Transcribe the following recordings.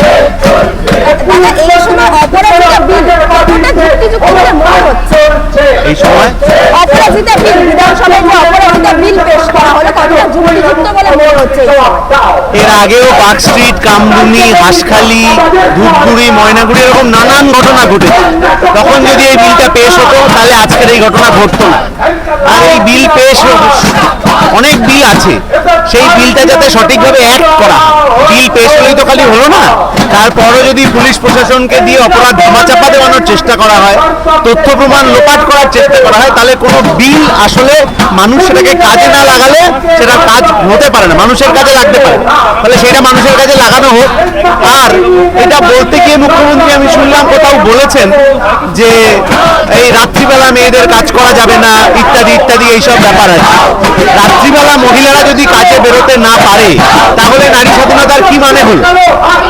এই সময়? অপরাজিতা বিল কতটা যুক্তিযুক্ত বলে মনে হচ্ছে এই সময় অপরাজিতা বিল বিধানসভায় যে অপরাজিতা বিল পেশ করা হলো কতটা যুক্তিযুক্ত বলে মনে হচ্ছে। এর আগেও পার্ক স্ট্রিট কামদুনি হাঁসখালি ধূপগুড়ি ময়নাগুড়ি এরকম নানান ঘটনা ঘটেছে। তখন যদি এই বিলটা পেশ হতো তাহলে আজকের এই ঘটনা ঘটতো না। আর এই বিল পেশ অনেক বিল আছে। সেই বিলটা যাতে সঠিকভাবে অ্যাক্ট করা। বিল পেশ হলেই তো খালি হলো না। তারপরও যদি পুলিশ প্রশাসনকে দিয়ে অপরাধ ধামাচাপা দেওয়ানোর চেষ্টা করা হয়, তথ্য প্রমাণ লোপাট করার চেষ্টা করা হয়, তাহলে কোনো বিল আসলে মানুষ সেটাকে কাজে না লাগালে সেটা কাজ হতে পারে না। মানুষের কাজে লাগতে পারে তাহলে সেটা মানুষের কাজে লাগানো হোক। আর এটা বলতে গিয়ে মুখ্যমন্ত্রী আমি শুনলাম কোথাও বলেছেন যে এই রাত্রিবেলা মেয়েদের কাজ করা যাবে না, ইত্যাদি ইত্যাদি, এইসব ব্যাপার আছে। রাত্রিবেলা মহিলারা যদি কাজে বেরোতে না পারে, তাহলে নারী স্বাধীনতার কি মানে হলো?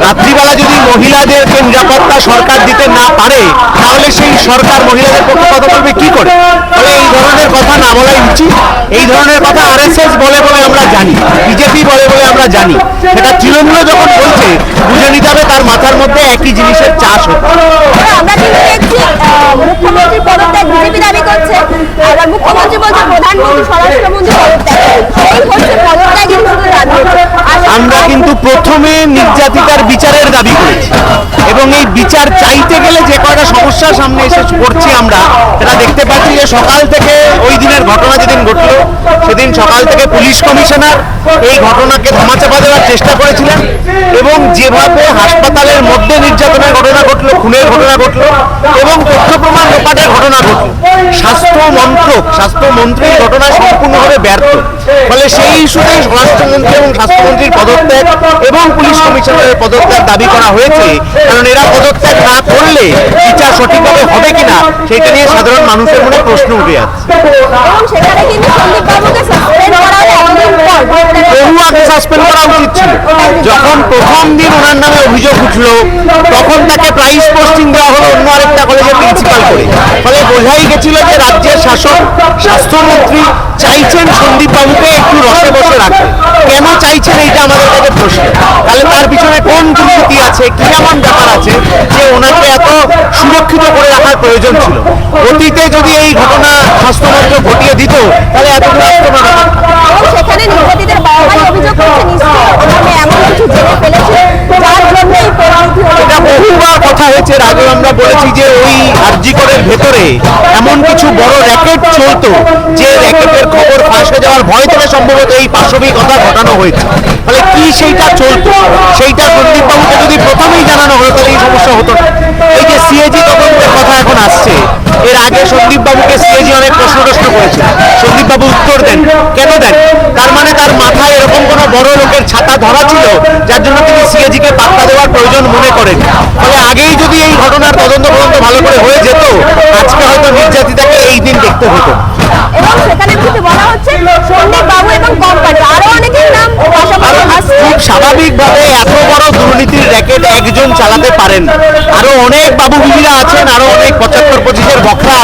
রাত্রিবেলা যদি মহিলাদেরকে নিরাপত্তা সরকার দিতে না পারে, তাহলে সেই সরকার মহিলাদের পক্ষে কথা বলবে কি করে? তাহলে এই ধরনের কথা না বলাই উচিত। এই ধরনের কথা আরএসএস বলে বলে আমরা জানি, বিজেপি বলে বলে আমরা জানি। সেটা তৃণমূল যখন হবে তার মাথার মধ্যে একই জিনিসের চাষ হচ্ছে। আমরা কিন্তু দেখছি মুখ্যমন্ত্রী পদত্যাগ বিজেপি দাবি করছে আবার মুখ্যমন্ত্রী বলছে প্রধানমন্ত্রী স্বরাষ্ট্রমন্ত্রী পদত্যাগ। এই হচ্ছে পদত্যাগের শুধু দাবি। আমরা কিন্তু প্রথমে নির্যাতিতার বিচারের দাবি করেছি। এবং এই বিচার চাইতে গেলে যে কয়টা সমস্যার সামনে এসে পড়ছি আমরা সেটা দেখতে পাচ্ছি যে সকাল থেকে ওই দিনের ঘটনা যেদিন ঘটলো সেদিন সকাল থেকে পুলিশ কমিশনার এই ঘটনাকে ধামাচাপা দেওয়ার চেষ্টা করেছিলেন। যেভাবে হাসপাতালের মধ্যে নির্যাতনের ঘটনা ঘটলো, খুনের ঘটনা ঘটলো এবং তথ্য প্রমাণ লোপাটের ঘটনা ঘটলো, স্বাস্থ্য মন্ত্রক স্বাস্থ্যমন্ত্রী এই ঘটনায় সম্পূর্ণভাবে ব্যর্থ। ফলে সেই ইস্যুতে স্বরাষ্ট্রমন্ত্রী এবং স্বাস্থ্যমন্ত্রীর পদত্যাগ এবং পুলিশ কমিশনারের পদত্যাগ দাবি করা হয়েছে। কারণ এরা পদত্যাগ না করলে বিচার সঠিকভাবে হবে কিনা, সেটা নিয়ে সাধারণ মানুষের মনে প্রশ্ন উঠে যাচ্ছে। বাবুকে সাসপেন্ড করা উচিত ছিল। যখন প্রথম দিন ওনার নামে অভিযোগ উঠল, তখন তাকে প্রাইস পোস্টিং দেওয়া হলো অন্য আরেকটা কলেজের প্রিন্সিপাল করে। ফলে বোঝাই গেছিল যে রাজ্যের শাসক, স্বাস্থ্যমন্ত্রী চাইছেন সন্দীপ বাবুকে একটু রসে বসে রাখতে। কেন চাইছেন এইটা আমাদের কাছে প্রশ্ন। তাহলে তার পিছনে কোন দুর্নীতি আছে, কি এমন ব্যাপার আছে যে ওনাকে এত সুরক্ষিত করে রাখার প্রয়োজন ছিল? অতীতে যদি এই ঘটনা স্বাস্থ্যমন্ত্রক ঘটিয়ে দিত, তাহলে এতগুলো আক্রমণ হতো না। এবং সেখানে নির্যাতিতের বাবা মাই অভিযোগ করছে নিশ্চয়ই ওনাকে এমন কিছু জেনে ফেলেছে যার জন্য এই পরিণতি এটা বহুবার কথা হয়েছে এর আমরা বলেছি যে ওই আরজিকরের ভেতরে এমন কিছু বড় র্যাকেট চলতো যে র্যাকেটের খবর ফাঁস হয়ে যাওয়ার ভয় থেকে সম্ভবত এই পাশবিক কথা ঘটানো হয়েছে। ফলে কি সেইটা চলতো? সেইটা সন্দীপ বাবুকে যদি প্রথমেই জানানো হতো তাহলে এই সমস্যা হতো না। এই যে সিএজি তদন্তের কথা এখন আসছে এর আগে বাবুকে সিএজি অনেক প্রশ্ন টশ্ন করেছে। সন্দীপ বাবু উত্তর দেন। কেন দেন? তার মানে তার মাথায় এরকম কোনো বড় লোকের ছাতা ধরা ছিল যার জন্য তিনি সিএজি কে পাত্তা দেওয়ার প্রয়োজন মনে করেন। ফলে আগেই যদি এই ঘটনার তদন্ত তদন্ত ভালো করে হয়ে যেত আজকে হয়তো নির্যাতিতাকে এই দিন দেখতে হতো। এবং সেখানে কিন্তু বলা হচ্ছে সন্দীপ বাবু এবং কোম্পানি আরও অনেকের নাম খুব স্বাভাবিকভাবে এত বড় দুর্নীতির র্যাকেট একজন চালাতে পারেন। আরও অনেক বাবু বিবিরা আছেন আরও অনেক পঁচাত্তর পঁচিশের বকরা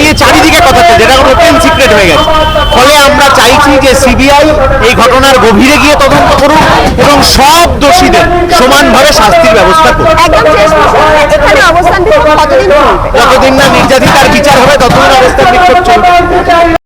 নিয়ে চারিদিকে কথা চলছে কোনো ওপেন সিক্রেট হয়ে গেছে। ফলে আমরা চাইছি যে সিবিআই এই ঘটনার গভীরে গিয়ে তদন্ত করুক এবং সব দোষীদের সমানভাবে শাস্তির ব্যবস্থা করুক। যতদিন না নির্যাতিতার বিচার হবে ততদিন অবস্থান বিক্ষোভ চলবে।